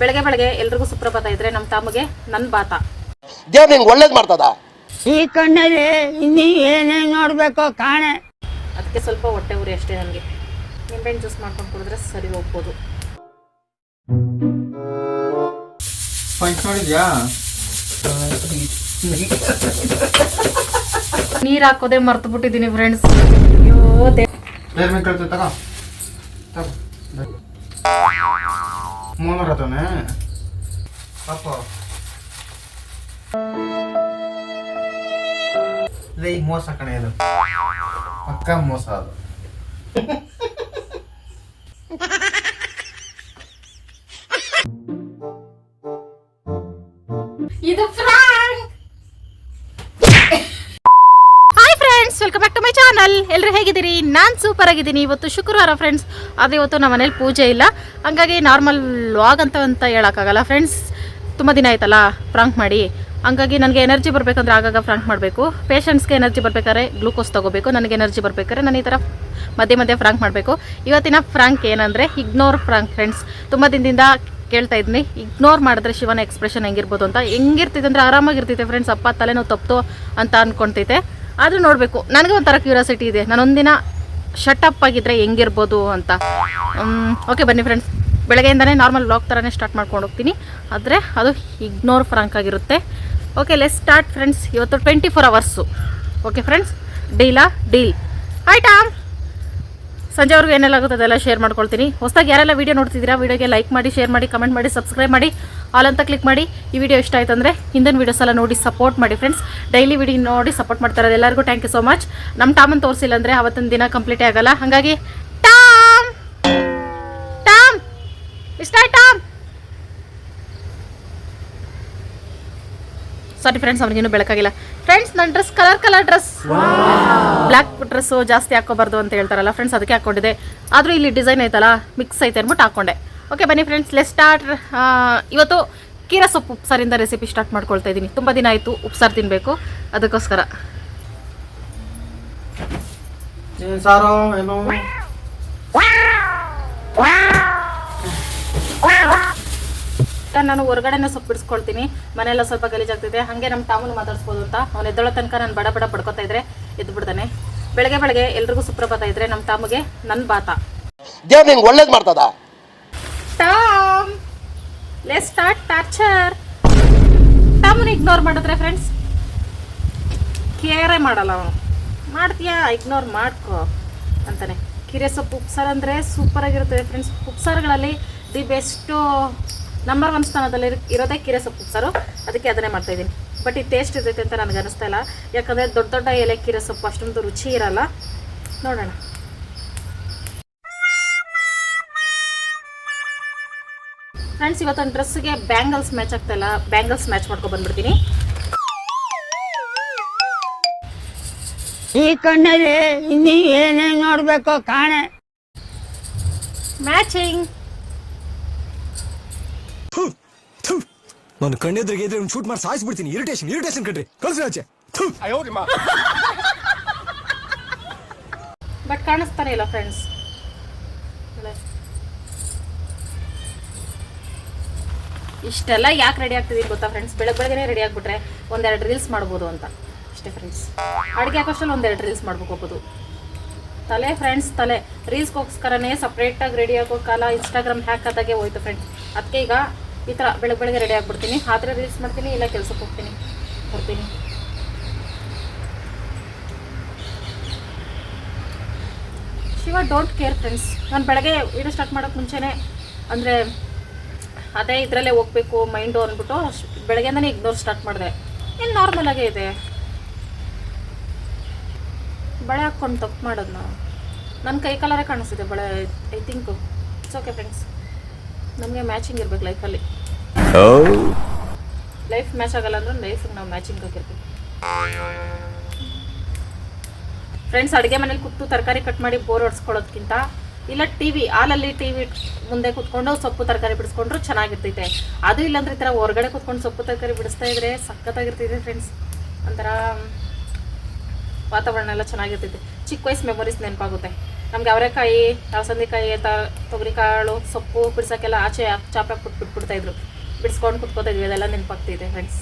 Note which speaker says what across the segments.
Speaker 1: ಬೆಳಗ್ಗೆ ಬೆಳಗ್ಗೆ ಎಲ್ರಿಗೂ ಸುಪ್ರಭಾತ ಇದ್ರೆ ನಮ್ಮ ತಮ್ಮಗೆ ನನ್ನ ಬಾತ.
Speaker 2: ದೇವ್ರು ನಿಂಗೆ ಒಳ್ಳೇದು ಮಾಡ್ತದ?
Speaker 3: ಈ ಕಣ್ಣಲ್ಲಿ ಇನ್ನೀ ಏನೇನ್ ನೋಡ್ಬೇಕು ಕಾಣೆ.
Speaker 1: ಅದಕ್ಕೆ ಸ್ವಲ್ಪ ಹೊಟ್ಟೆ ಉರಿ ಅಷ್ಟೇ ನನಗೆ. ನಿಂಬೆಹಣ್ಣು ಜ್ಯೂಸ್ ಮಾಡ್ಕೊಂಡು ಕುಡಿದ್ರೆ ಸರಿ ಹೋಗ್ಬೋದು. ನೀರ್ ಹಾಕೋದೇ ಮರ್ತು ಬಿಟ್ಟಿದ್ದೀನಿ ಫ್ರೆಂಡ್ಸ್ ಅಯ್ಯೋ ದೇ
Speaker 4: ಕಳ್ತು ತಗೋ ಮೂನ್ನೂರ ಹತ್ತವನೆ ಪಾಪ ಈಗ ಮೋಸ ಕಣೆ ಇದು. ಪಕ್ಕ ಮೋಸ ಅದು.
Speaker 1: ಟು ಎಲ್ಲರೂ ಹೇಗಿದ್ದೀರಿ? ನಾನು ಸೂಪರ್ ಆಗಿದ್ದೀನಿ. ಇವತ್ತು ಶುಕ್ರವಾರ ಫ್ರೆಂಡ್ಸ್ ಆದರೆ ಇವತ್ತು ನಮ್ಮ ಮನೇಲಿ ಪೂಜೆ ಇಲ್ಲ. ಹಂಗಾಗಿ ನಾರ್ಮಲ್ ವ್ಲಾಗ್ ಅಂತ ಅಂತ ಹೇಳೋಕ್ಕಾಗಲ್ಲ. ಫ್ರೆಂಡ್ಸ್ ತುಂಬ ದಿನ ಆಯ್ತಲ್ಲ? ಫ್ರಾಂಕ್ ಮಾಡಿ. ಹಂಗಾಗಿ ನನಗೆ ಎನರ್ಜಿ ಬರಬೇಕಂದ್ರೆ ಆಗಾಗ ಫ್ರಾಂಕ್ ಮಾಡಬೇಕು. ಪೇಷಂಟ್ಸ್ಗೆ ಎನರ್ಜಿ ಬರಬೇಕಾದ್ರೆ ಗ್ಲೂಕೋಸ್ ತೊಗೋಬೇಕು. ನನಗೆ ಎನರ್ಜಿ ಬರಬೇಕಾದ್ರೆ ನಾನು ಈ ಥರ ಮಧ್ಯೆ ಮಧ್ಯೆ ಫ್ರಾಂಕ್ ಮಾಡಬೇಕು. ಇವತ್ತಿನ ಫ್ರಾಂಕ್ ಏನಂದರೆ ಇಗ್ನೋರ್ ಫ್ರಾಂಕ್ ಫ್ರೆಂಡ್ಸ್ ತುಂಬ ದಿನದಿಂದ ಕೇಳ್ತಾ ಇದ್ನಿ ಇಗ್ನೋರ್ ಮಾಡಿದ್ರೆ ಶಿವನ ಎಕ್ಸ್ಪ್ರೆಷನ್ ಹೆಂಗಿರ್ಬೋದು ಅಂತ. ಹೆಂಗಿರ್ತಿದ್ದಂದ್ರೆ ಆರಾಮಾಗಿರ್ತೈತೆ ಫ್ರೆಂಡ್ಸ್ ಅಪ್ಪ ತಲೆನೋವು ತಪ್ಪು ಅಂತ ಅನ್ಕೊತೈತೆ ಆದರೂ ನೋಡಬೇಕು. ನನಗೆ ಒಂಥರ ಕ್ಯೂರಿಯಾಸಿಟಿ ಇದೆ. ನಾನೊಂದಿನ ಶಟಪ್ ಆಗಿದ್ರೆ ಹೆಂಗಿರ್ಬೋದು ಅಂತ. ಓಕೆ ಬನ್ನಿ ಫ್ರೆಂಡ್ಸ್ ಬೆಳಗ್ಗೆಯಿಂದನೇ ನಾರ್ಮಲ್ ಬ್ಲಾಗ್ ಥರನೇ ಸ್ಟಾರ್ಟ್ ಮಾಡ್ಕೊಂಡು ಹೋಗ್ತೀನಿ. ಆದರೆ ಅದು ಇಗ್ನೋರ್ ಫ್ರಾಂಕ್ ಆಗಿರುತ್ತೆ. ಓಕೆ ಲೆಸ್ ಸ್ಟಾರ್ಟ್ ಫ್ರೆಂಡ್ಸ್ ಇವತ್ತು twenty four hours okay friends ಡೀಲಾ deal ಆಯ್ತಾ ಸಂಜೆವರೆಗೂ ಏನೆಲ್ಲಾಗುತ್ತೆ ಅದೆಲ್ಲ ಶೇರ್ ಮಾಡ್ಕೊಳ್ತೀನಿ. ಹೊಸದಾಗಿ ಯಾರೆಲ್ಲ ವೀಡಿಯೋ ನೋಡ್ತಿದ್ದೀರಾ ವೀಡಿಯೋಗೆ ಲೈಕ್ ಮಾಡಿ ಶೇರ್ ಮಾಡಿ ಕಮೆಂಟ್ ಮಾಡಿ ಸಬ್ಸ್ಕ್ರೈಬ್ ಮಾಡಿ. ಆಲ್ ಅಂತ ಕ್ಲಿಕ್ ಮಾಡಿ ಈ ವಿಡಿಯೋ ಇಷ್ಟ ಆಯ್ತು ಅಂದರೆ ಹಿಂದಿನ ವೀಡಿಯೋಸ್ ಎಲ್ಲ ನೋಡಿ ಸಪೋರ್ಟ್ ಮಾಡಿ ಫ್ರೆಂಡ್ಸ್ ಡೈಲಿ ವಿಡಿಯೋ ನೋಡಿ ಸಪೋರ್ಟ್ ಮಾಡ್ತಾರೆ ಎಲ್ಲರಿಗೂ ಥ್ಯಾಂಕ್ ಯು ಸೊ ಮಚ್ ನಮ್ಮ ಟಾಮನ್ ತೋರಿಸಿಲ್ಲ ಅಂದರೆ ಅವತ್ತಿನ ದಿನ ಕಂಪ್ಲೀಟ್ ಆಗಲ್ಲ. ಹಾಗಾಗಿ ಟಾಮ್! ಟಾಮ್! ಇಷ್ಟ ಟಾಮ್! ಸಾರಿ ಫ್ರೆಂಡ್ಸ್ ಅವ್ರಿಗೇನು ಬೆಳಕಾಗಿಲ್ಲ. ಫ್ರೆಂಡ್ಸ್ ನನ್ನ dress colour colour dress black dress ಜಾಸ್ತಿ ಹಾಕೋಬಾರ್ದು ಅಂತ ಹೇಳ್ತಾರಲ್ಲ ಫ್ರೆಂಡ್ಸ್ ಅದಕ್ಕೆ ಹಾಕ್ಕೊಂಡಿದೆ ಆದರೂ ಇಲ್ಲಿ ಡಿಸೈನ್ ಐತಲ್ಲ ಮಿಕ್ಸ್ ಐತೆ ಅಂದ್ಬಿಟ್ಟು ಹಾಕೊಂಡೆ. ಓಕೆ ಬನ್ನಿ ಫ್ರೆಂಡ್ಸ್ ಲೆಸ್ ಸ್ಟಾರ್ಟ್ ಇವತ್ತು ಕೀರ ಸೊಪ್ಪು ಉಪ್ಸಾರಿಂದ ರೆಸಿಪಿ ಸ್ಟಾರ್ಟ್ ಮಾಡ್ಕೊಳ್ತಾ ಇದ್ದೀನಿ. ತುಂಬ ದಿನ ಆಯಿತು ಉಪ್ಸಾರು ತಿನ್ನಬೇಕು ಅದಕ್ಕೋಸ್ಕರ.
Speaker 4: ಏನ್ ಸಾರೋ? ಏನೋ?
Speaker 1: ನಾನು ಹೊರಗಡೆನೇ ಸೊಪ್ಪು ಬಿಡಿಸ್ಕೊಳ್ತೀನಿ. ಮನೆಯೆಲ್ಲ ಸ್ವಲ್ಪ ಗಲೀಜಾಗ್ತಿದೆ. ಹಾಗೆ ನಮ್ಮ ತಾಮನು ಮಾತಾಡಿಸ್ಬೋದು ಅಂತ. ಅವ್ನು ಎದ್ದೊಳ ತನಕ ನಾನು ಬಡ ಬಡ ಪಡ್ಕೊತಾ ಇದ್ರೆ ಎದ್ದು ಬಿಡ್ತಾನೆ. ಬೆಳಗ್ಗೆ ಬೆಳಗ್ಗೆ ಎಲ್ರಿಗೂ ಸುಪ್ರಭಾತ ಇದ್ರೆ ನಮ್ಮ ತಾಮಗೆ ನನ್ನ ಬಾತ.
Speaker 2: ದೇವ್ರು ನಿಂಗೆ ಒಳ್ಳೇದು ಮಾಡ್ತದ?
Speaker 1: ಟಾಮ್ ಲೆಸ್ ಸ್ಟಾರ್ಟ್ ಟಾರ್ಚರ್ ಟಾಮನ್ ಇಗ್ನೋರ್ ಮಾಡಿದ್ರೆ ಫ್ರೆಂಡ್ಸ್ ಕೇರೇ ಮಾಡಲ್ಲ ಅವನು. ಮಾಡ್ತೀಯಾ? ಇಗ್ನೋರ್ ಮಾಡ್ಕೋ ಅಂತಾನೆ. ಕಿರೆ ಸೊಪ್ಪು ಉಪ್ಸಾರು ಅಂದರೆ ಸೂಪರ್ ಆಗಿರುತ್ತದೆ ಫ್ರೆಂಡ್ಸ್ ಉಪ್ಸಾರುಗಳಲ್ಲಿ ದಿ ಬೆಸ್ಟು ನಂಬರ್ ಒನ್ ಸ್ಥಾನದಲ್ಲಿ ಇರೋದೇ ಕಿರೆ ಸೊಪ್ಪು ಉಪ್ಸಾರು ಅದಕ್ಕೆ ಅದನ್ನೇ ಮಾಡ್ತಾ ಇದ್ದೀನಿ. ಬಟ್ ಈ ಟೇಸ್ಟ್ ಇರ್ತೈತೆ ಅಂತ ನನಗೆ ಅನಿಸ್ತಾ ಇಲ್ಲ. ಯಾಕಂದರೆ ದೊಡ್ಡ ದೊಡ್ಡ ಎಲೆ ಕಿರೆ ಸೊಪ್ಪು ಅಷ್ಟೊಂದು ರುಚಿ ಇರಲ್ಲ. ನೋಡೋಣ. ಫ್ರೆಂಡ್ಸ್ ಇವತ್ತೊಂದು ಡ್ರೆಸ್ಗೆ ಬ್ಯಾಂಗಲ್ಸ್ ಮ್ಯಾಚ್ ಆಗ್ತಾ ಇಲ್ಲ. ಬ್ಯಾಂಗಲ್ಸ್ ಮ್ಯಾಚ್ ಮಾಡ್ಕೊ ಬಂದ್ಬಿಡ್ತೀನಿ.
Speaker 3: ಈ ಕಣ್ಣಲ್ಲಿ ಇನ್ನಿ ಏನೇನು ನೋಡ್ಬೇಕು ಕಾಣೆ.
Speaker 1: ಮ್ಯಾಚಿಂಗ್
Speaker 5: ನಾನು ಕಣ್ಣೆದ್ರಿಗೆ ಇದ್ರೆ ಒಂದು ಶೂಟ್ ಮಾಡಿ ಸಾಯಿಸ್ಬಿಡ್ತೀನಿ ಇರಿಟೇಷನ್ ಇರಿಟೇಷನ್ ಕಣ್ರಿ. ಕಳ್ಸಿ ಆಚೆ.
Speaker 1: ಬಟ್ ಕಾಣಿಸ್ತಾನೆ ಇಲ್ಲ ಫ್ರೆಂಡ್ಸ್ ಇಷ್ಟೆಲ್ಲ ಯಾಕೆ ರೆಡಿ ಆಗ್ತದೆ ಗೊತ್ತಾ ಫ್ರೆಂಡ್ಸ್ ಬೆಳಗ್ಗೆ ಬೆಳಗ್ಗೆ ರೆಡಿ ಆಗಿಬಿಟ್ರೆ ಒಂದೆರಡು ರೀಲ್ಸ್ ಮಾಡ್ಬೋದು ಅಂತ. ಇಷ್ಟೇ ಫ್ರೆಂಡ್ಸ್ ಅಡುಗೆ ಹಾಕೋಷ್ಟಲ್ಲಿ ಒಂದೆರಡು ರೀಲ್ಸ್ ಮಾಡ್ಬೇಕು ತಲೆ ಫ್ರೆಂಡ್ಸ್ ತಲೆ. ರೀಲ್ಸ್ಗೋಸ್ಕರನೇ ಸಪ್ರೇಟಾಗಿ ರೆಡಿ ಆಗೋ ಕಾಲ ಇನ್ಸ್ಟಾಗ್ರಾಮ್ ಹ್ಯಾಕ್ ಆದಾಗೆ ಹೋಯ್ತು ಫ್ರೆಂಡ್ಸ್ ಅದಕ್ಕೆ ಈಗ ಈ ಥರ ಬೆಳಗ್ಗೆ ಬೆಳಗ್ಗೆ ರೆಡಿ ಆಗಿಬಿಡ್ತೀನಿ. ಆದರೆ ರೀಲ್ಸ್ ಮಾಡ್ತೀನಿ, ಇಲ್ಲ ಕೆಲಸಕ್ಕೆ ಹೋಗ್ತೀನಿ. ಬರ್ತೀನಿ. ಶಿವ ಡೋಂಟ್ ಕೇರ್ ಫ್ರೆಂಡ್ಸ್ ನಾನು ಬೆಳಗ್ಗೆ ವೀಡಿಯೋ ಸ್ಟಾರ್ಟ್ ಮಾಡೋಕ್ಕೆ ಮುಂಚೆನೇ ಅಂದರೆ ಅದೇ ಇದರಲ್ಲೇ ಹೋಗ್ಬೇಕು ಮೈಂಡು ಅಂದ್ಬಿಟ್ಟು ಬೆಳಗ್ಗೆಯಿಂದನೇ ಇಗ್ನೋರ್ ಸ್ಟಾರ್ಟ್ ಮಾಡಿದೆ. ಇನ್ನು ನಾರ್ಮಲ್ ಆಗೇ ಇದೆ. ಬಳೆ ಹಾಕ್ಕೊಂಡು ತಪ್ಪು ಮಾಡೋದು ನಾವು ನನ್ನ ಕೈ ಕಲರೇ ಕಾಣಿಸ್ತಿದೆ ಬಳೆ I think it's okay friends ನಮಗೆ ಮ್ಯಾಚಿಂಗ್ ಇರ್ಬೇಕು ಲೈಫಲ್ಲಿ ಲೈಫ್ ಮ್ಯಾಚ್ ಆಗಲ್ಲ ಅಂದ್ರೆ ಲೈಫಿಗೆ ನಾವು ಮ್ಯಾಚಿಂಗ್ ಹಾಕಿರ್ತೀವಿ ಫ್ರೆಂಡ್ಸ್ ಅಡುಗೆ ಮನೇಲಿ ಕೂತು ತರಕಾರಿ ಕಟ್ ಮಾಡಿ ಬೋರ್ ಹೊಡ್ಸ್ಕೊಳ್ಳೋದ್ಕಿಂತ ಇಲ್ಲ ಟಿ ವಿ ಹಾಲಲ್ಲಿ ಟಿ ವಿ ಮುಂದೆ ಕೂತ್ಕೊಂಡು ಸೊಪ್ಪು ತರಕಾರಿ ಬಿಡಿಸ್ಕೊಂಡ್ರು ಚೆನ್ನಾಗಿರ್ತೈತೆ. ಅದು ಇಲ್ಲಾಂದ್ರೆ ಈ ಥರ ಹೊರಗಡೆ ಕೂತ್ಕೊಂಡು ಸೊಪ್ಪು ತರಕಾರಿ ಬಿಡಿಸ್ತಾ ಇದ್ರೆ ಸಖತ್ತಾಗಿರ್ತೈತೆ ಫ್ರೆಂಡ್ಸ್ ಒಂಥರ ವಾತಾವರಣ ಎಲ್ಲ ಚೆನ್ನಾಗಿರ್ತೈತೆ. ಚಿಕ್ಕ ವಯಸ್ಸು ಮೆಮೊರೀಸ್ ನೆನಪಾಗುತ್ತೆ. ನಮ್ಗೆ ಅವರೆಕಾಯಿ, ಅಲಸಂದಿಕಾಯಿ ಅಂತ ತೊಗರಿಕಾಳು, ಸೊಪ್ಪು ಬಿಡ್ಸೋಕ್ಕೆಲ್ಲ ಆಚೆ ಚಾಪೆ ಹಾಕ್ಬಿಟ್ಟು ಬಿಟ್ಬಿಡ್ತಾ ಇದ್ರು. ಬಿಡಿಸ್ಕೊಂಡು ಕುತ್ಕೋತಾ ಇದ್ವಿ, ಅದೆಲ್ಲ ನೆನಪಾಗ್ತಿದೆ ಫ್ರೆಂಡ್ಸ್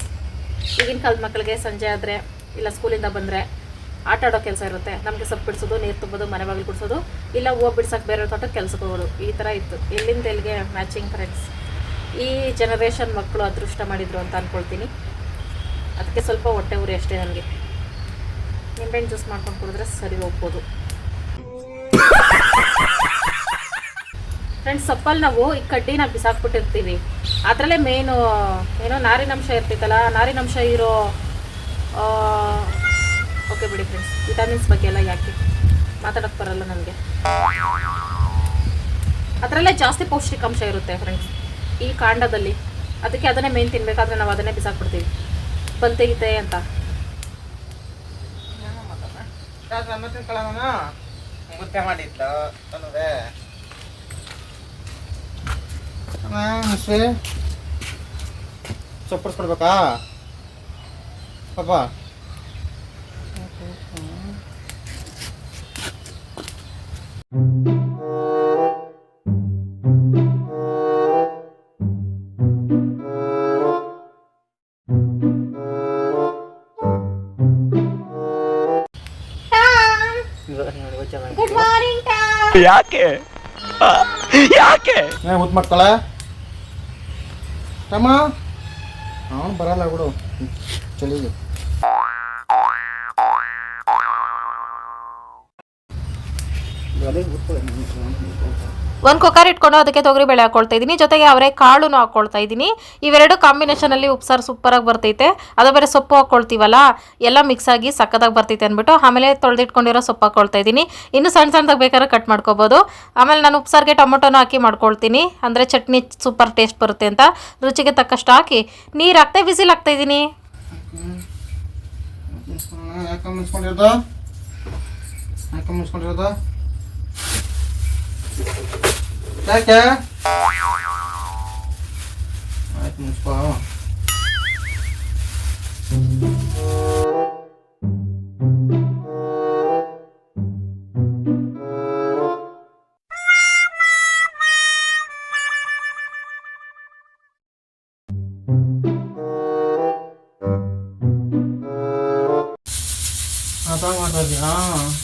Speaker 1: ಈಗಿನ ಕಾಲದ ಮಕ್ಕಳಿಗೆ ಸಂಜೆ ಆದರೆ, ಇಲ್ಲ ಸ್ಕೂಲಿಂದ ಬಂದರೆ ಆಟ ಆಡೋ ಕೆಲಸ ಇರುತ್ತೆ. ನಮಗೆ ಸೊಪ್ಪು ಬಿಡಿಸೋದು, ನೀರು ತುಂಬೋದು, ಮನೆ ಬಾಗಿಲು ಕುಡಿಸೋದು ಇಲ್ಲ ಹೂವು ಬಿಡ್ಸೋಕೆ ಬೇರೆ ತೋಟಕ್ಕೆ ಕೆಲ್ಸಕ್ಕೆ ಹೋಗೋದು. ಈ ಥರ ಇತ್ತು. ಎಲ್ಲಿಂದ ಎಲ್ಲಿಗೆ ಮ್ಯಾಚಿಂಗ್ ಫ್ರೆಂಡ್ಸ್ ಈ ಜನರೇಷನ್ ಮಕ್ಕಳು ಅದೃಷ್ಟ ಮಾಡಿದರು ಅಂತ ಅಂದ್ಕೊಳ್ತೀನಿ ಅದಕ್ಕೆ ಸ್ವಲ್ಪ ಹೊಟ್ಟೆ ಉರಿ ಅಷ್ಟೇ ನನಗೆ. ನಿಂಬೆಹಣ್ಣು ಜ್ಯೂಸ್ ಮಾಡ್ಕೊಂಡು ಕುಡಿದ್ರೆ ಸರಿ ಹೋಗ್ಬೋದು. ಫ್ರೆಂಡ್ಸ್ ಸೊಪ್ಪಲ್ಲಿ ನಾವು ಈ ಕಡ್ಡಿನ ಬಿಸಾಕ್ಬಿಟ್ಟಿರ್ತೀವಿ. ಅದರಲ್ಲೇ ಮೇನು ಏನೋ ನಾರಿನಂಶ ಇರ್ತೈತಲ್ಲ ನಾರಿನಂಶ ಇರೋ ಓಕೆ ಬಿಡಿ ಫ್ರೆಂಡ್ಸ್ ವಿಟಮಿನ್ಸ್ ಬಗ್ಗೆ ಎಲ್ಲ ಯಾಕೆ ಮಾತಾಡೋಕ್ಕೆ ಬರಲ್ಲ ನನಗೆ ಅದರಲ್ಲೇ ಜಾಸ್ತಿ ಪೌಷ್ಟಿಕಾಂಶ ಇರುತ್ತೆ ಫ್ರೆಂಡ್ಸ್ ಈ ಕಾಂಡದಲ್ಲಿ. ಅದಕ್ಕೆ ಅದನ್ನೇ ಮೇನ್ ತಿನ್ಬೇಕಾದ್ರೆ ನಾವು ಅದನ್ನೇ ಬಿಸಾಕ್ಬಿಡ್ತೀವಿ. ಬಲ್ ಅಂತ.
Speaker 4: ಮುದ್ದೆ ಸೊಪ್ಪಡಿಸ್ಕೊಡ್ಬೇಕಾ ಪಾಪ.
Speaker 1: ಗುಡ್ ಮಾರ್ನಿಂಗ್
Speaker 5: ಯಾಕೆ ಯಾಕೆ
Speaker 4: ಮುದ್ದು ಮಾಡ್ಕೊಳ ತಮ್ಮ ಅವನು ಬರಲ್ಲ ಬಿಡು ಚಳಿಗೆ
Speaker 1: ಒಂದು ಕುಕ್ಕರ್ ಇಟ್ಕೊಂಡು ಅದಕ್ಕೆ ತೊಗರಿ ಬೇಳೆ ಹಾಕೊಳ್ತಾ ಇದ್ದೀನಿ ಜೊತೆಗೆ ಅವರೇ ಕಾಳುನು ಹಾಕ್ಕೊಳ್ತಾ ಇದ್ದೀನಿ ಇವೆರಡು ಕಾಂಬಿನೇಷನಲ್ಲಿ ಉಪ್ಸಾರು ಸೂಪರಾಗಿ ಬರ್ತೈತೆ. ಅದು ಬೇರೆ ಸೊಪ್ಪು ಹಾಕ್ಕೊಳ್ತೀವಲ್ಲ ಎಲ್ಲ ಮಿಕ್ಸ್ ಆಗಿ ಸಕ್ಕದಾಗಿ ಬರ್ತೈತೆ ಅಂದ್ಬಿಟ್ಟು ಆಮೇಲೆ ತೊಳೆದಿಟ್ಕೊಂಡಿರೋ ಸೊಪ್ಪು ಹಾಕ್ಕೊಳ್ತಾ ಇದ್ದೀನಿ ಇನ್ನು ಸಣ್ಣ ಸಣ್ಣದಾಗ ಬೇಕಾದ್ರೆ ಕಟ್ ಮಾಡ್ಕೋಬೋದು. ಆಮೇಲೆ ನಾನು ಉಪ್ಸಾರಿಗೆ ಟೊಮೊಟೊನ ಹಾಕಿ ಮಾಡ್ಕೊಳ್ತೀನಿ. ಅಂದರೆ ಚಟ್ನಿ ಸೂಪರ್ ಟೇಸ್ಟ್ ಬರುತ್ತೆ ಅಂತ. ರುಚಿಗೆ ತಕ್ಕಷ್ಟು ಹಾಕಿ. ನೀರು ಹಾಕ್ತೆ ವಿಸಿಲ್ ಹಾಕ್ತಾ ಇದ್ದೀನಿ
Speaker 4: ಯಾಕೆ ಯಾಕೆ Caca. Ya. Right, move forward. Abang ada di ah.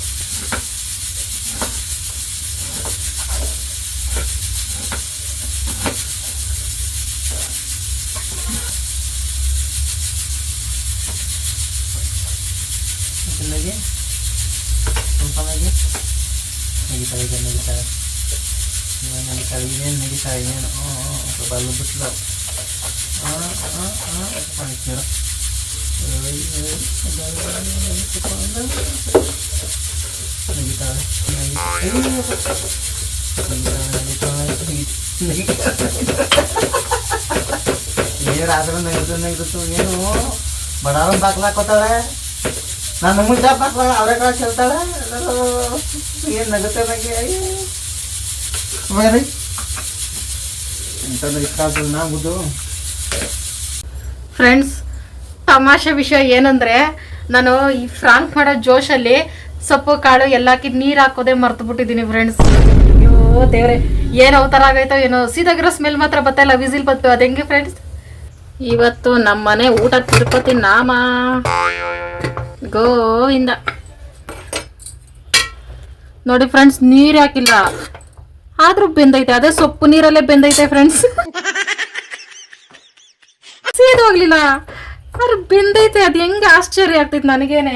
Speaker 4: ಇನ್ನೇನು ನಗಿತಾಳೆ ಇನ್ನೇನು ಹ್ಞೂ ಹ್ಞೂ ಸ್ವಲ್ಪ ಅಲ್ಲಿ ಬಿಟ್ಲು ಹಾಂ ಹಾಂ ಹಾಂ ಸ್ವಲ್ಪ ನಿಂತ್ಕೊಳ್ಳು. ನಗಿತಾಳೆ ಏನಾದ್ರೂ ನಗಿದು ನಗಿದು ಏನು ಬಡಾರ ಬಾಕ್ಲಾಕೋತಾಳೆ ನಾನು ಮುಂಚೆ ಬಾಕ್ಲ ಅವ್ರೆ ಕಡೆ ಕೇಳ್ತಾಳೆ ಏನು ನಗುತ್ತೆ ನನಗೆ ಬೇರೆ ಅಂತಂದ್ರೆ ಇಷ್ಟ
Speaker 1: ಫ್ರೆಂಡ್ಸ್ ತಮಾಷೆ ವಿಷಯ ಏನಂದ್ರೆ, ನಾನು ಈ ಫ್ರಾಂಕ್ ಮಾಡೋ ಜೋಶಲ್ಲಿ ಸೊಪ್ಪು, ಕಾಳು, ಎಲ್ಲಾಕಿ ನೀರು ಹಾಕೋದೇ ಮರ್ತು ಬಿಟ್ಟಿದ್ದೀನಿ ಫ್ರೆಂಡ್ಸ್ ಅಯ್ಯೋ ದೇವ್ರೆ, ಏನು ಅವತಾರ ಆಗೈತೋ ಏನೋ. ಸೀದಾಗಿರೋ ಸ್ಮೆಲ್ ಮಾತ್ರ ಬತ್ತಲ್ಲ ವಿಸಿಲ್ ಬತ್ತು, ಅದು ಹೆಂಗೆ ಫ್ರೆಂಡ್ಸ್ ಇವತ್ತು ನಮ್ಮನೆ ಊಟ ತಿರುಪತಿ ನಾಮ. ಗೋವಿಂದ. ನೋಡಿ ಫ್ರೆಂಡ್ಸ್ ನೀರು ಹಾಕಿಲ್ಲ. ಆದ್ರೂ ಬೆಂದೈತೆ ಅದೇ ಸೊಪ್ಪು ನೀರಲ್ಲೇ ಬೆಂದೈತೆ ಫ್ರೆಂಡ್ಸ್ ಸೇದೋಗ್ಲಿಲ್ಲ ಆದ್ರೆ ಬೆಂದೈತೆ ಅದು ಹೆಂಗೆ ಆಶ್ಚರ್ಯ ಆಗ್ತೈತೆ ನನಗೇನೆ.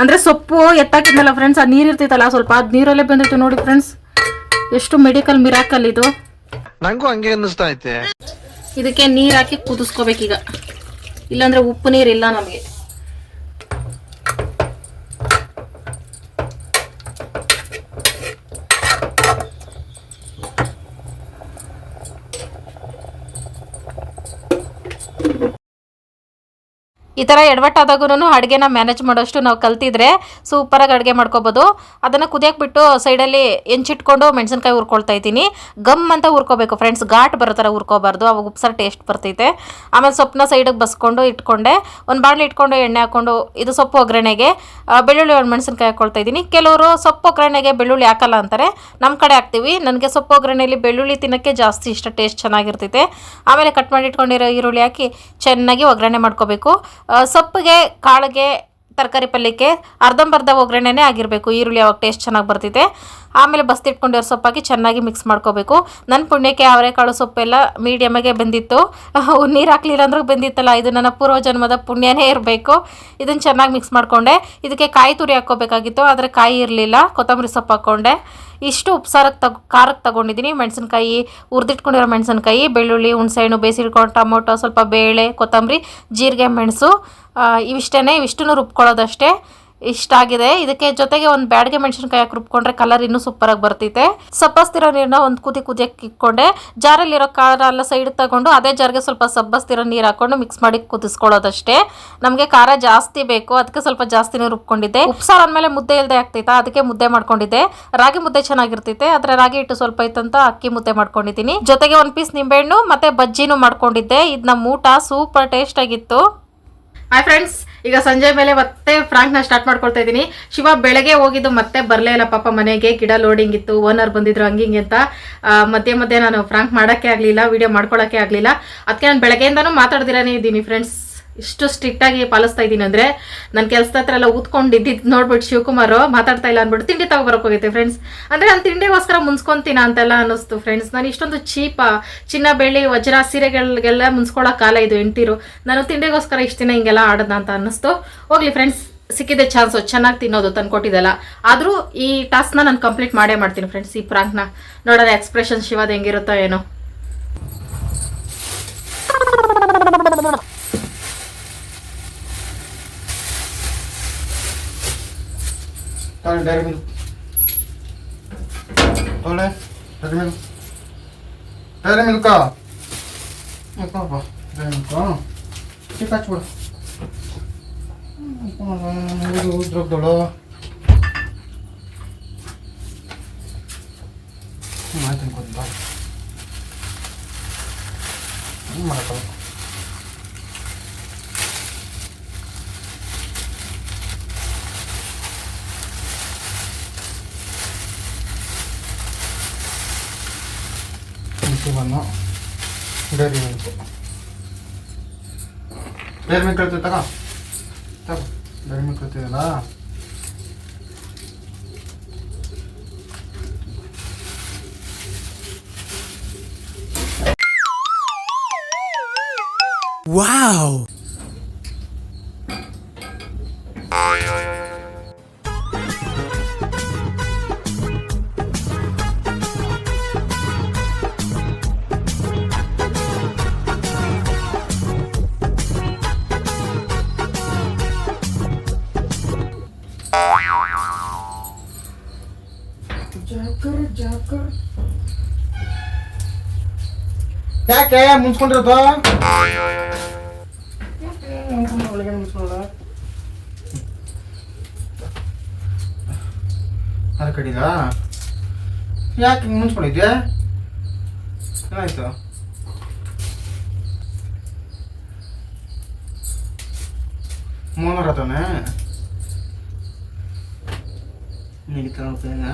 Speaker 1: ಅಂದ್ರೆ ಸೊಪ್ಪು ಎತ್ತಾಕಿದ್ನಲ್ಲ ಫ್ರೆಂಡ್ಸ್ ಆ ನೀರು ಇರ್ತೈತಲ್ಲ ಸ್ವಲ್ಪ ಅದು ನೀರಲ್ಲೇ ಬೆಂದೈತೆ ನೋಡಿ ಫ್ರೆಂಡ್ಸ್ ಎಷ್ಟು ಮೆಡಿಕಲ್ ಮಿರಾಕಲ್ ಇದು.
Speaker 5: ನಂಗೂ ಹಂಗೆ ಅನ್ನಿಸ್ತಾ ಐತೆ.
Speaker 1: ಇದಕ್ಕೆ ನೀರ್ ಹಾಕಿ ಕುದಿಸ್ಕೋಬೇಕೀಗ. ಇಲ್ಲಾಂದ್ರೆ ಉಪ್ಪು ನೀರ್ ಇಲ್ಲ ನಮಗೆ. ಈ ಥರ ಎಡವಟ್ಟಾದಾಗೂ ಅಡುಗೆನ ಮ್ಯಾನೇಜ್ ಮಾಡೋಷ್ಟು ನಾವು ಕಲ್ತಿದ್ರೆ ಸೂಪರಾಗಿ ಅಡುಗೆ ಮಾಡ್ಕೋಬೋದು. ಅದನ್ನು ಕುದಿಯಕ್ಕೆ ಬಿಟ್ಟು ಸೈಡಲ್ಲಿ ಹೆಂಚಿಟ್ಕೊಂಡು ಮೆಣಸಿನ್ಕಾಯಿ ಹುರ್ಕೊಳ್ತಾ ಇದ್ದೀನಿ. ಗಮ್ ಅಂತ ಹುರ್ಕೋಬೇಕು ಫ್ರೆಂಡ್ಸ್ ಘಾಟ್ ಬರೋ ಥರ ಹುರ್ಕೋಬಾರ್ದು, ಅವಾಗ ಉಪ್ಸಾರು ಟೇಸ್ಟ್ ಬರ್ತೈತೆ. ಆಮೇಲೆ ಸೊಪ್ಪನ್ನ ಸೈಡಿಗೆ ಬಸ್ಕೊಂಡು ಇಟ್ಕೊಂಡೆ, ಒಂದು ಬಾಣಲೆ ಇಟ್ಕೊಂಡು ಎಣ್ಣೆ ಹಾಕ್ಕೊಂಡು ಇದು ಸೊಪ್ಪು ಒಗ್ಗರಣೆಗೆ ಬೆಳ್ಳುಳ್ಳಿ ಒಂದು ಮೆಣಸಿನ್ಕಾಯಿ ಹಾಕ್ಕೊಳ್ತಾ ಇದ್ದೀನಿ. ಕೆಲವರು ಸೊಪ್ಪು ಒಗ್ಗರಣೆಗೆ ಬೆಳ್ಳುಳ್ಳಿ ಹಾಕಲ್ಲ ಅಂತಾರೆ ನಮ್ಮ ಕಡೆ ಹಾಕ್ತೀವಿ. ನನಗೆ ಸೊಪ್ಪು ಒಗ್ಗರಣೆಯಲ್ಲಿ ಬೆಳ್ಳುಳ್ಳಿ ತಿನ್ನೋಕ್ಕೆ ಜಾಸ್ತಿ ಇಷ್ಟ ಟೇಸ್ಟ್ ಚೆನ್ನಾಗಿರ್ತೈತೆ. ಆಮೇಲೆ ಕಟ್ ಮಾಡಿ ಇಟ್ಕೊಂಡಿರೋ ಈರುಳ್ಳಿ ಹಾಕಿ ಚೆನ್ನಾಗಿ ಒಗ್ಗರಣೆ ಮಾಡ್ಕೋಬೇಕು. ಸೊಪ್ಪಿಗೆ ಕಾಳಿಗೆ ತರಕಾರಿ ಪಲ್ಯಕ್ಕೆ ಅರ್ಧಂಬರ್ಧ ಒಗ್ಗರಣೆನೇ ಆಗಿರಬೇಕು. ಈರುಳ್ಳಿ ಅವಾಗ ಟೇಸ್ಟ್ ಚೆನ್ನಾಗಿ ಬರ್ತೈತೆ ಆಮೇಲೆ ಬಸ್ತಿಟ್ಕೊಂಡಿರೋ ಸೊಪ್ಪಾಗಿ ಚೆನ್ನಾಗಿ ಮಿಕ್ಸ್ ಮಾಡ್ಕೋಬೇಕು. ನನ್ನ ಪುಣ್ಯಕ್ಕೆ ಅವರೆಕಾಳು ಸೊಪ್ಪೆಲ್ಲ ಮೀಡಿಯಮಾಗೆ ಬಂದಿತ್ತು. ನೀರು ಹಾಕ್ಲಿಲ್ಲ ಅಂದ್ರೂ ಬಂದಿತ್ತಲ್ಲ, ಇದು ನನ್ನ ಪೂರ್ವಜನ್ಮದ ಪುಣ್ಯನೇ ಇರಬೇಕು. ಇದನ್ನು ಚೆನ್ನಾಗಿ ಮಿಕ್ಸ್ ಮಾಡಿಕೊಂಡೆ. ಇದಕ್ಕೆ ಕಾಯಿ ತುರಿ ಹಾಕ್ಕೋಬೇಕಾಗಿತ್ತು, ಆದರೆ ಕಾಯಿ ಇರಲಿಲ್ಲ. ಕೊತ್ತಂಬರಿ ಸೊಪ್ಪು ಹಾಕ್ಕೊಂಡೆ. ಇಷ್ಟು ಉಪ್ಸಾರಕ್ಕೆ ತಗೊ ಖಾರಕ್ಕೆ ತಗೊಂಡಿದ್ದೀನಿ ಮೆಣಸಿನ್ಕಾಯಿ, ಹುರಿದಿಟ್ಕೊಂಡಿರೋ ಮೆಣಸಿನ್ಕಾಯಿ, ಬೆಳ್ಳುಳ್ಳಿ, ಹುಣಸೆಹಣ್ಣು ಬೇಯಿಸಿಟ್ಕೊಂಡು ಟೊಮೊಟೊ, ಸ್ವಲ್ಪ ಬೇಳೆ, ಕೊತ್ತಂಬರಿ ಜೀರಿಗೆ ಮೆಣಸು ಇವಿಷ್ಟೇ ಇವಿಷ್ಟನ್ನು ರುಬ್ಕೊಳ್ಳೋದಷ್ಟೇ. ಇಷ್ಟಾಗಿದೆ ಇದಕ್ಕೆ ಜೊತೆಗೆ ಒಂದು ಬ್ಯಾಡ್ಗೆ ಮೆಣಸಿನಕಾಯಿ ಹಾಕಿ ರುಬ್ಕೊಂಡ್ರೆ ಕಲರ್ ಇನ್ನೂ ಆಗಿ ಬರ್ತೈತೆ ಸಬ್ಬಸ್ತಿರೋ ನೀರನ್ನ ಒಂದು ಕುದಿ ಕುದಿಯಕ್ಕೆ ಇಟ್ಕೊಂಡೆ. ಜಾರಲ್ಲಿರೋ ಖಾರ ಎಲ್ಲ ಸೈಡ್ ತಗೊಂಡು ಅದೇ ಜಾರ್ಗೆ ಸ್ವಲ್ಪ ಸಬ್ಬಸ್ತಿರೋ ನೀರು ಹಾಕೊಂಡು ಮಿಕ್ಸ್ ಮಾಡಿ ಕುದಿಸ್ಕೊಳ್ಳೋದಷ್ಟೇ. ನಮಗೆ ಖಾರ ಜಾಸ್ತಿ ಬೇಕು. ಅದಕ್ಕೆ ಸ್ವಲ್ಪ ಜಾಸ್ತಿನೇ ರುಬ್ಕೊಂಡಿದ್ದೆ. ಉಪ್ಸಾರು ಅಂದಮೇಲೆ ಮುದ್ದೆ ಇಲ್ಲದೆ ಆಗ್ತೈತಾ? ಅದಕ್ಕೆ ಮುದ್ದೆ ಮಾಡ್ಕೊಂಡಿದ್ದೆ. ರಾಗಿ ಮುದ್ದೆ ಚೆನ್ನಾಗಿರ್ತೈತೆ ಆದರೆ ರಾಗಿ ಹಿಟ್ಟು ಸ್ವಲ್ಪ ಇತ್ತಂತ ಅಕ್ಕಿ ಮುದ್ದೆ ಮಾಡ್ಕೊಂಡಿದ್ದೀನಿ. ಜೊತೆಗೆ ಒಂದು ಪೀಸ್ ನಿಂಬೆಹಣ್ಣು ಮತ್ತೆ ಬಜ್ಜಿನೂ ಮಾಡ್ಕೊಂಡಿದ್ದೆ. ಇದನ್ನ ಊಟ ಸೂಪರ್ ಟೇಸ್ಟ್ ಆಗಿತ್ತು. ಹಾಯ್ ಫ್ರೆಂಡ್ಸ್ ಈಗ ಸಂಜೆ ಮೇಲೆ ಮತ್ತೆ ಫ್ರಾಂಕ್ನ ಸ್ಟಾರ್ಟ್ ಮಾಡ್ಕೊಳ್ತಾ ಇದ್ದೀನಿ. ಶಿವ ಬೆಳಗ್ಗೆ ಹೋಗಿದ್ದು ಮತ್ತೆ ಬರಲೇ ಇಲ್ಲ ಪಾಪ ಮನೆಗೆ. ಗಿಡ ಲೋಡಿಂಗ್ ಇತ್ತು ಓನರ್ ಬಂದಿದ್ರು ಹಂಗಿಂಗೆ ಅಂತ. ಮಧ್ಯೆ ಮಧ್ಯೆ ನಾನು ಫ್ರಾಂಕ್ ಮಾಡೋಕ್ಕೆ ಆಗಲಿಲ್ಲ ವಿಡಿಯೋ ಮಾಡ್ಕೊಳ್ಳೋಕ್ಕೆ ಆಗಲಿಲ್ಲ. ಅದಕ್ಕೆ ನಾನು ಬೆಳಗ್ಗೆಯಿಂದನೂ ಮಾತಾಡ್ದಿರಾನೇ ಇದ್ದೀನಿ ಫ್ರೆಂಡ್ಸ್ ಇಷ್ಟು ಸ್ಟ್ರಿಕ್ಟಾಗಿ ಪಾಲಿಸ್ತಾ ಇದ್ದೀನಿ ಅಂದರೆ ನನ್ನ ಕೆಲಸದ ಹತ್ರ ಎಲ್ಲ ಊದ್ಕೊಂಡಿದ್ದು ನೋಡ್ಬಿಟ್ಟು ಶಿವಕುಮಾರ್ ಮಾತಾಡ್ತಾ ಇಲ್ಲ ಅಂದ್ಬಿಟ್ಟು ತಿಂಡಿ ತಗೊಬರಕ್ಕೆ ಹೋಗೈತೆ ಫ್ರೆಂಡ್ಸ್ ಅಂದರೆ ನಾನು ತಿಂಡಿಗೋಸ್ಕರ ಮುನ್ಸ್ಕೊಂತೀನ ಅಂತೆಲ್ಲ ಅನ್ನಿಸ್ತು ಫ್ರೆಂಡ್ಸ್ ನಾನು ಇಷ್ಟೊಂದು ಚೀಪ ಚಿನ್ನ, ಬೆಳ್ಳಿ, ವಜ್ರ ಸೀರೆಗಳಿಗೆಲ್ಲ ಮುನ್ಸ್ಕೊಳ್ಳೋ ಕಾಲ ಇದು ಹೆಂಡ್ತಿರು ನಾನು ತಿಂಡಿಗೋಸ್ಕರ ಇಷ್ಟು ದಿನ ಹಿಂಗೆಲ್ಲ ಆಡೋದ ಅಂತ ಅನ್ನಿಸ್ತು. ಹೋಗ್ಲಿ ಫ್ರೆಂಡ್ಸ್ ಸಿಕ್ಕಿದೆ ಚಾನ್ಸು ಚೆನ್ನಾಗಿ ತಿನ್ನೋದು ತಂದ್ಕೊಟ್ಟಿದ್ದಲ್ಲ ಆದರೂ ಈ ಟಾಸ್ಕ್ನ ನಾನು ಕಂಪ್ಲೀಟ್ ಮಾಡೇ ಮಾಡ್ತೀನಿ ಫ್ರೆಂಡ್ಸ್ ಈ ಪ್ರಾಂಕ್ನ ನೋಡೋಣ ಎಕ್ಸ್ಪ್ರೆಷನ್ ಶಿವದ ಹೆಂಗಿರುತ್ತೋ ಏನೋ.
Speaker 4: Dari milu. Tolong dari milu. Dari milu kau. Apa apa? Dari coba. Dulu, drop dulu. Mati kau. Ini? ಬಂದು ಡೈರಿ ಮಿಲ್ಕು ಡೈರಿ ಮಿಲ್ಕ್ ಕಳ್ತೀವಿ ತಗೋ ತಗೋ ಡೈರಿ ಮಿಲ್ಕ್ ಕಳ್ತೀವಲ್ಲ
Speaker 5: ವಾವ್
Speaker 4: ಯಾಕೆ? ಮುನ್ಸ್ಕೊಂಡಿರೋದು? ಒಳಗೆ ಮುನ್ಸ್ಕೊಳ್ಳ ಅರ ಕಡಿದ? ಯಾಕೆ ಹಿಂಗೆ ಮುನ್ಸ್ಕೊಂಡಿದ್ಯಾ? ಏನಾಯ್ತು? ಮೋನರ್ ತಾನೆ ನಡೀತಾ ಹೋಗ್ತೇನ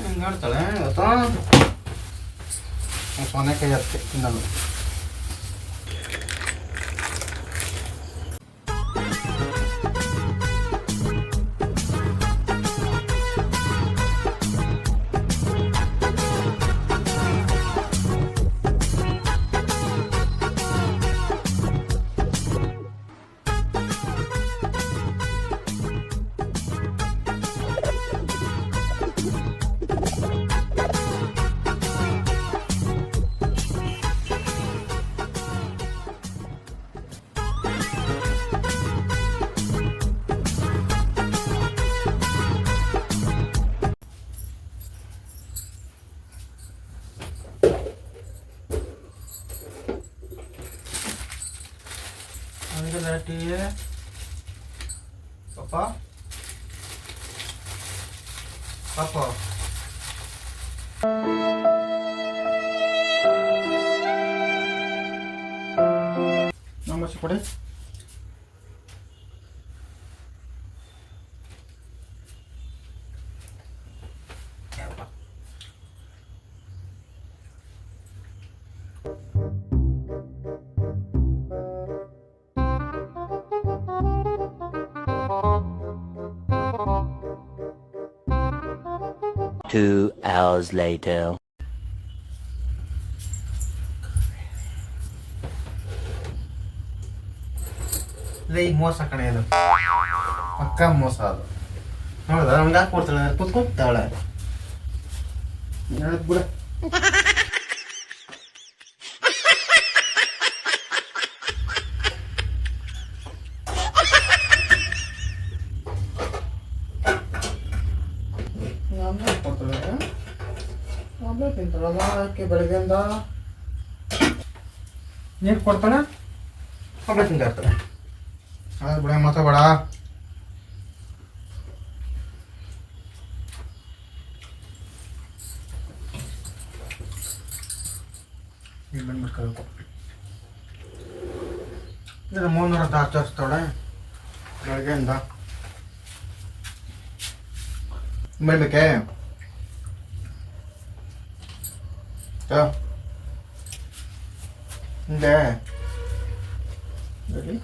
Speaker 4: ಹಿಂಗೆ ಆಡ್ತಾಳೆ ಇವತ್ತು ಸೊನೆ ಕೈ ಹತ್ತೆ ತಿನ್ನಲು
Speaker 6: Two hours later.
Speaker 4: ಲೇ ಈಗ ಮೋಸ ಕಣೆ ಅದು ಪಕ್ಕ ಮೋಸ ಅದು. ಹೌದಾ ನಮ್ಗೆ ಹಾಕ್ಕೊಡ್ತಾಳೆ ಕುತ್ಕೊಂತಾಳೆ ಬಿಡ ತಿಂತಾಳಲ್ಲ ಆಕೆ ಬೆಳಗ್ಗೆಯಿಂದ ನೀರು ಕೊಡ್ತಾಳೆ ಒಬ್ಬಳೆ ತಿಂತಾ ಇರ್ತಾಳೆ ಅದು ಬಿಡ ಮಾತಾಡ ಈಗ ಬಂದ್ಬಿಡ್ಬೇಕು ಇದನ್ನ ಮೂನ್ನೂರ ಹತ್ತು ಆಚರಿಸ್ತಾಳೆ ಬೆಳಗ್ಗೆಯಿಂದ ಬರ್ಬೇಕೆ Да. Да. Дали?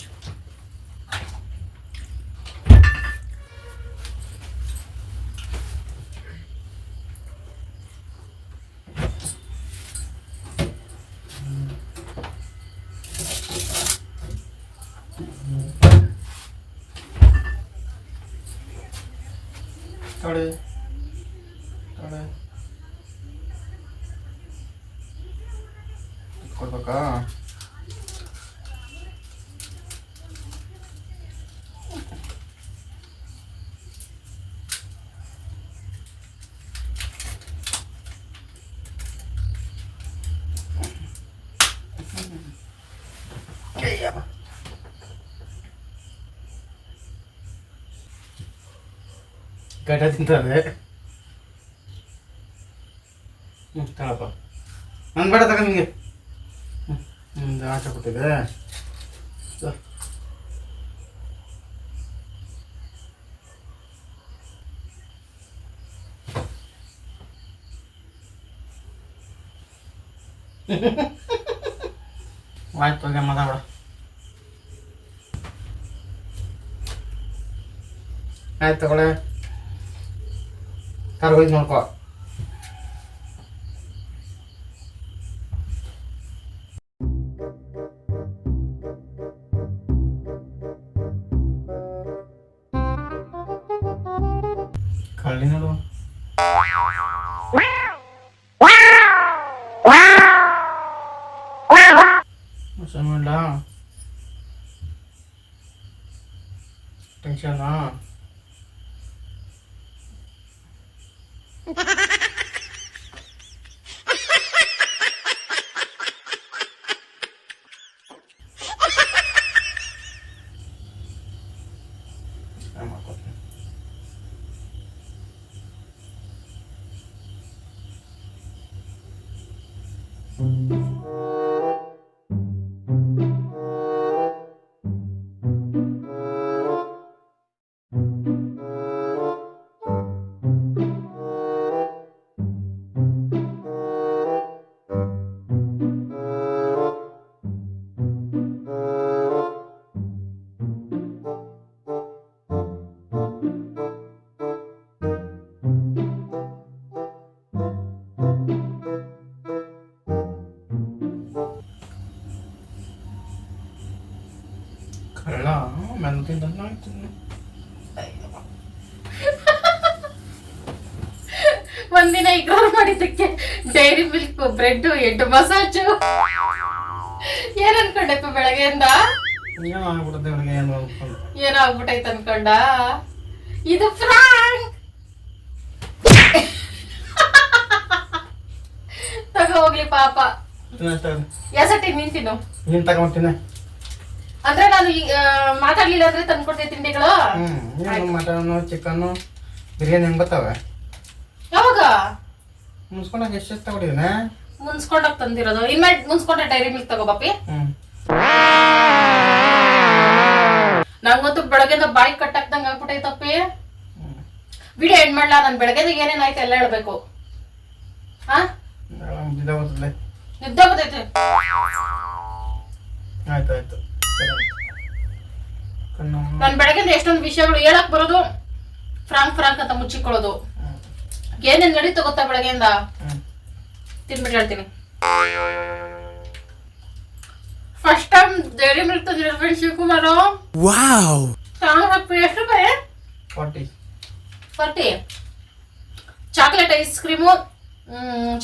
Speaker 4: ಗಡ್ಡ ತಿಂತದೆ ಹ್ಞೂ ತಗೊಳಪ್ಪ. ನಾನು ಬೇಡ ತಗ ನಿಮಗೆ ಹ್ಞೂ ನಿಮ್ದು ಆಚೆ ಕೊಟ್ಟಿದೆ. ಆಯ್ತು ಹೋಗಿ ಮಾತಾಡ ಆಯ್ತು ತಗೊಳ್ಳೆ. ಕಾರ್ ಹೋಗಿ ನೋಡ್ಕೋ ಕಳ್ಳಿ ನೋಡು ಇಲ್ಲ ಟೆನ್ಷನಾ ಮಾಡ್ಕೊತೀನಿ
Speaker 1: ಒಂದಿನ ಇಗ್ನೋರ್ ಮಾಡಿದ್ದಕ್ಕೆ ಡೈರಿ ಮಿಲ್ಕ್ ಬ್ರೆಡ್ ಎಂಟು ಮಸಾಜು ಏನ್ ಅನ್ಕೊಂಡೆಪ್ಪ ಬೆಳಗ್ಗೆಯಿಂದ?
Speaker 4: ಏನೋ
Speaker 1: ಆಗ್ಬಿಟ್ಟೈತೆ ಅನ್ಕೊಂಡ? ಇದು ಫ್ರಾಂಕ್ ತಗೋ ಹೋಗ್ಲಿ ಪಾಪ. ಎಸಟಿ ನಿಂತಿನು
Speaker 4: ನೀನು ತಗೊಂತೀನಿ
Speaker 1: ಅಂದ್ರೆ ನಾನು ಈಗ ಮಾತಾಡ್ಲಿಲ್ಲ ಅಂದ್ರೆ ತಂದ್ಕೊಡ್ತೀನಿ ತಿಂಡಿಗಳು?
Speaker 4: ಹ್ಮ್ ಮಟನ್ ಚಿಕನ್ ಬಿರಿಯಾನಿ ಹೆಂಗ್ ಬರ್ತಾವೆ?
Speaker 1: ಯಾವಾಗ?
Speaker 4: ಮುನ್ಸ್ಕೊಂಡಾಗ ಎಷ್ಟು ತಗೊಂಡಿದ್ದೀನ
Speaker 1: ಮುನ್ಸ್ಕೊಂಡಾಗ ತಂದಿರೋದು. ಇನ್ಮೇಲೆ ಮುನ್ಸ್ಕೊಂಡ್ರೆ ಡೈರಿ ಮಿಲ್ಕ್ ತಗೋ ಬಾಪಿ. ನಂಗಂತೂ ಬೆಳಗ್ಗೆಯಿಂದ ಬಾಯಿ ಕಟ್ಟಾಕ್ದಂಗ ಆಗ್ಬಿಟ್ಟೈತಪ್ಪಿ ವಿಡಿಯೋ ಎಂಡ್ ಮಾಡ್ಲಾ? ನನ್ ಬೆಳಗ್ಗೆದ ಏನೇನಾಯ್ತು ಎಲ್ಲ ಹೇಳ್ಬೇಕು. ಹಾ ನಿದ್ದೆ ಬರ್ತೈತೆ.
Speaker 4: ಆಯ್ತು ಆಯ್ತು
Speaker 1: ನನ್ ಬೆಳಗಿಂದ ಎಷ್ಟೊಂದು ವಿಷಯಗಳು ಹೇಳಕ್ ಬರೋದು ಫ್ರಾಂಕ್ ಫ್ರಾಂಕ್ ಅಂತ ಮುಚ್ಚಿಕೊಳ್ಳೋದು. ಏನೇನ್ ನಡೀತು ಗೊತ್ತಾ ಬೆಳಗ್ಗೆಯಿಂದ. ತಿನ್ಬಿಟ್ಟು ಹೇಳ್ತೀನಿ. ಫಸ್ಟ್ ಟೈಮ್ ಡೈರಿ ಮಿಲ್ಕ್ ತಂದಿರೋ ಫ್ರೆಂಡ್ ಶಿವಕುಮಾರು.
Speaker 5: ವಾವ್.
Speaker 1: ಎಷ್ಟು ರೂಪಾಯಿ?
Speaker 4: Forty.
Speaker 1: Forty. Chocolate ice cream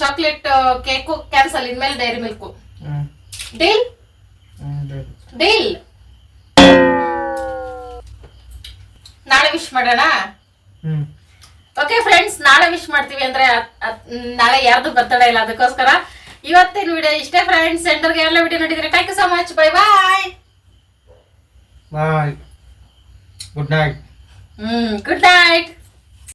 Speaker 1: chocolate cake cancel ಇನ್ಮೇಲೆ ಡೈರಿ ಮಿಲ್ಕು ಡೀಲ್ ಡೀಲ್ ನಾಳೆ ವಿಶ್ ಮಾಡೋಣ? ಓಕೆ ಫ್ರೆಂಡ್ಸ್ ನಾಳೆ ವಿಶ್ ಮಾಡ್ತೀವಿ ಅಂದ್ರೆ ನಾಳೆ ಯಾರ್ದು ಬರ್ತಡೇ ಇಲ್ಲ ಅದಕ್ಕೋಸ್ಕರ. ಇವತ್ತಿನ ವಿಡಿಯೋ ಇಷ್ಟೇ ಫ್ರೆಂಡ್ಸ್ ಸೆಂಟರ್ಗೆ ಎಲ್ಲ ವಿಡಿಯೋ ನೋಡಿದ್ರೆ thank you so much bye bye
Speaker 4: bye good night
Speaker 1: hmm good night